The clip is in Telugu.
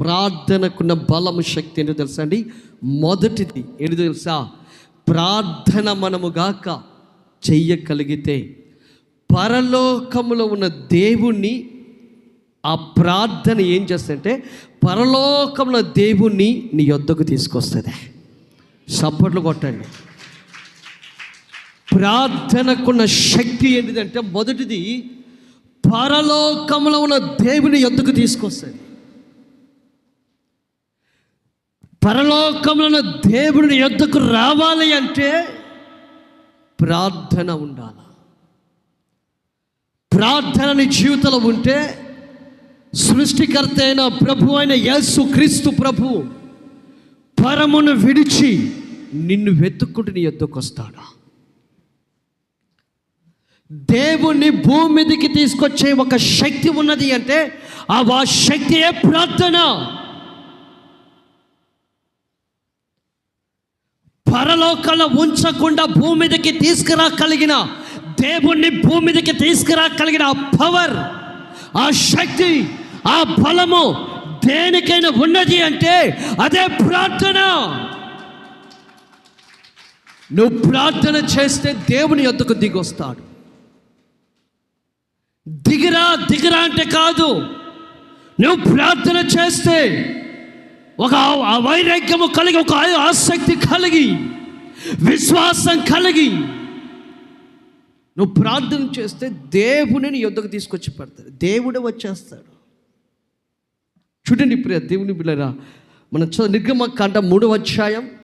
ప్రార్థనకున్న బలము శక్తి ఏంటో తెలుసా అండి? మొదటిది ఏంటో తెలుసా? ప్రార్థన మనముగాక చెయ్యగలిగితే పరలోకములో ఉన్న దేవుణ్ణి ఆ ప్రార్థన ఏం చేస్తుందంటే పరలోకంలో దేవుణ్ణి నీ యొద్దకు తీసుకొస్తుంది. సపోర్ట్లు కొట్టండి. ప్రార్థనకున్న శక్తి ఏంటిదంటే మొదటిది పరలోకంలో ఉన్న దేవుని యొద్దకు తీసుకొస్తుంది. పరలోకంలో దేవుడిని దేవుని యొద్దకు రావాలి అంటే ప్రార్థన ఉండాలి? ప్రార్థన నీ జీవితంలో ఉంటే సృష్టికర్త అయిన ప్రభు అయిన యేసు క్రీస్తు ప్రభు పరమును విడిచి నిన్ను వెతుక్కుంటూ నీ ఎద్దుకు వస్తాడా? దేవుణ్ణి భూమి మీదకి తీసుకొచ్చే ఒక శక్తి ఉన్నది అంటే ఆ వా శక్తియే ప్రార్థన. పరలోకంలో ఉంచకుండా భూమి మీదకి తీసుకురాగలిగిన దేవుణ్ణి భూమి మీదకి తీసుకురాగలిగిన ఆ పవర్ ఆ శక్తి ఆ బలము దేనికైనా ఉన్నది అంటే అదే ప్రార్థన. నువ్వు ప్రార్థన చేస్తే దేవుని ఎద్దుకు దిగొస్తాడు. దిగిరా దిగిరా అంటే కాదు. నువ్వు ప్రార్థన చేస్తే ఒక వైరాగ్యము కలిగి ఒక ఆసక్తి కలిగి విశ్వాసం కలిగి. నువ్వు ప్రార్థన చేస్తే దేవుని నీ తీసుకొచ్చి పెడతాడు. దేవుడే వచ్చేస్తాడు. చూడండి ప్రియ దేవుని బిళ్ళరా మన నిర్గమ కాండ మూడవ అధ్యాయం.